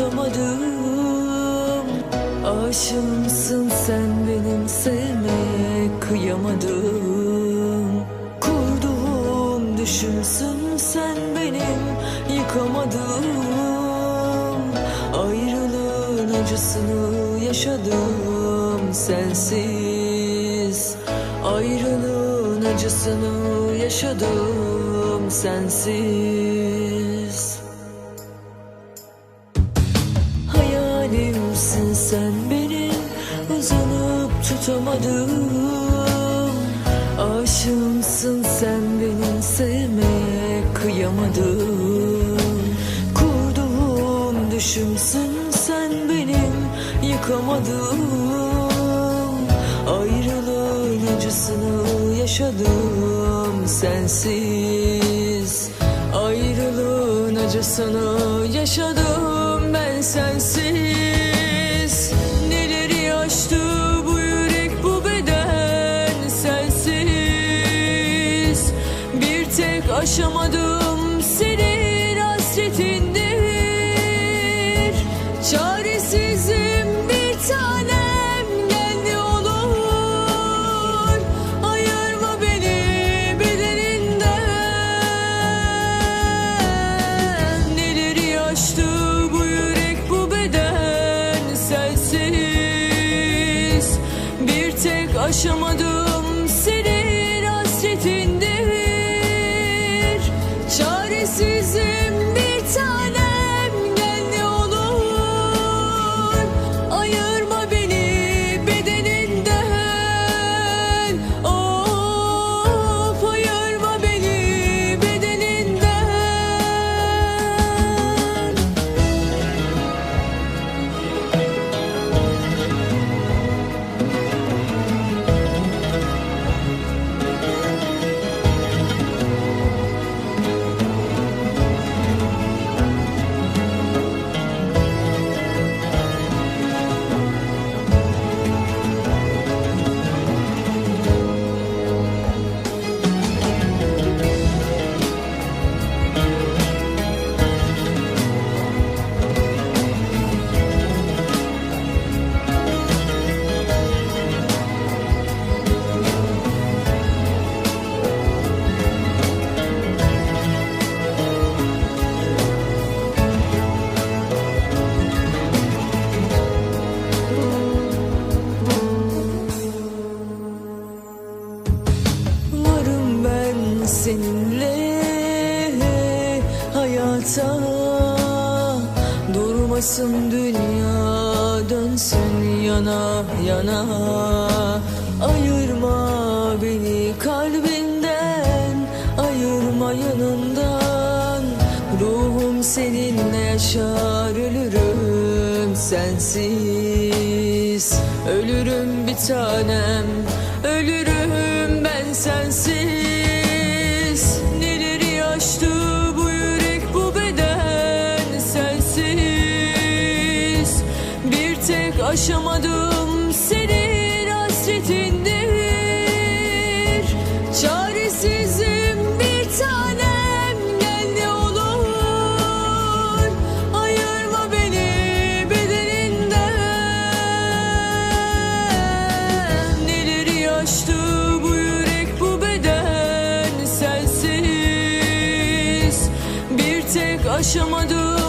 tutamadım Aşığımsın sen benim sevmeye kıyamadım. Kurduğum düşümsün sen benim. Yıkamadım. Ayrılığın acısını yaşadım sensiz. Ayrılığın acısını yaşadım sensiz Hayalimsin sen benim Uzanıp tutamadım Aşığımsın sen benim Sevmeye kıyamadım Kurduğum düşümsün sen benim Yıkamadım Ayrılığın acısını yaşadım sensiz. Ayrılığın acısını yaşadım ben sensiz aşamadım hayata Durmasın dünya dönsün yana yana. Ayırma beni kalbinden Ayırma yanından Ruhum seninle yaşar ölürüm sensiz. Ölürüm bir tanem Aşamadım senin hasretindir. Çaresizim bir tanem gel ne olur. Ayırma beni bedeninden. Neleri yaştı bu yürek bu beden sensiz. Bir tek aşamadım